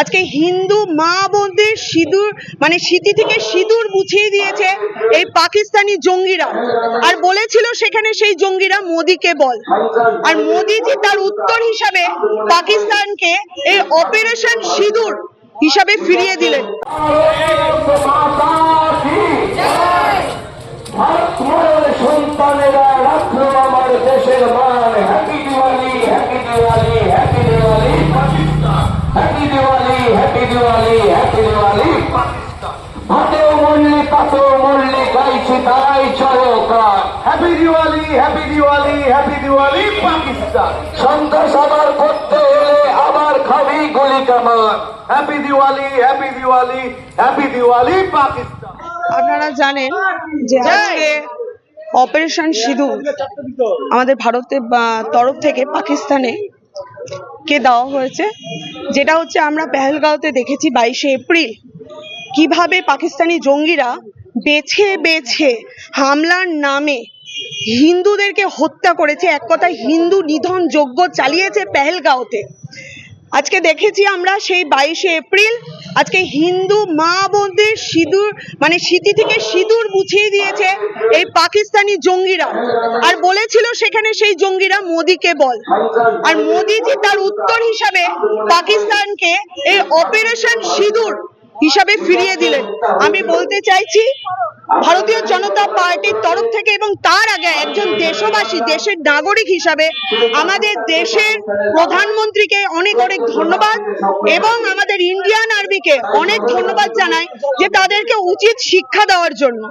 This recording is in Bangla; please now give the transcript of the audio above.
আজকে হিন্দু মা বোনদের সিঁদুর মানে স্মৃতি থেকে সিঁদুর মুছিয়ে দিয়েছে এই পাকিস্তানি জঙ্গিরা। আর বলেছিল সেখানে সেই জঙ্গিরা মোদিকে বল। আর মোদিজি তার উত্তর হিসাবে পাকিস্তানকে এই অপারেশন সিঁদুর হিসাবে ফিরিয়ে দিলেন। সন্তানেরা আমার দেশের মান। হ্যাপি দিওয়ালি হ্যাপি দিওয়ালি পাকিস্তান হাতেও মল্লি কাতেও মল্লি গাইছি তাই চরকার happy Diwali happy Diwali happy Diwali Pakistan. সন্ত্রাস আবার করতে হলে আবার খাবি গুলি কামান। Happy Diwali happy Diwali happy Diwali Pakistan. আপনারা জানেন যে আজকে অপারেশন সিঁদুর আমাদের ভারতের বা- তরফ থেকে পাকিস্তানে কে দেওয়া হয়েছে? যেটা হচ্ছে আমরা পেহেলগাঁওতে দেখেছি বাইশে এপ্রিল। কীভাবে পাকিস্তানি জঙ্গিরা বেছে বেছে হামলার নামে হিন্দুদেরকে হত্যা করেছে, এক কথায় হিন্দু নিধন যজ্ঞ চালিয়েছে পেহেলগাঁওতে। আজকে দেখেছি আমরা সেই বাইশে এপ্রিল আজকে হিন্দু মা বোনদের সিঁদুর মানে স্মৃতি থেকে সিঁদুর মুছিয়ে দিয়েছে এই পাকিস্তানি জঙ্গিরা। আর বলেছিল সেখানে সেই জঙ্গিরা মোদিকে বল। আর মোদিজি তার উত্তর হিসাবে পাকিস্তানকে এই অপারেশন সিঁদুর হিসাবে ফিরিয়ে দিলেন। আমি বলতে চাইছি, ভারতীয় জনতা পার্টির তরফ থেকে এবং তার আগে একজন দেশবাসী, দেশের নাগরিক হিসাবে আমাদের দেশের প্রধানমন্ত্রীকে অনেক অনেক ধন্যবাদ এবং আমাদের ইন্ডিয়ান আর্মিকে অনেক ধন্যবাদ জানাই যে তাদেরকে উচিত শিক্ষা দেওয়ার জন্য।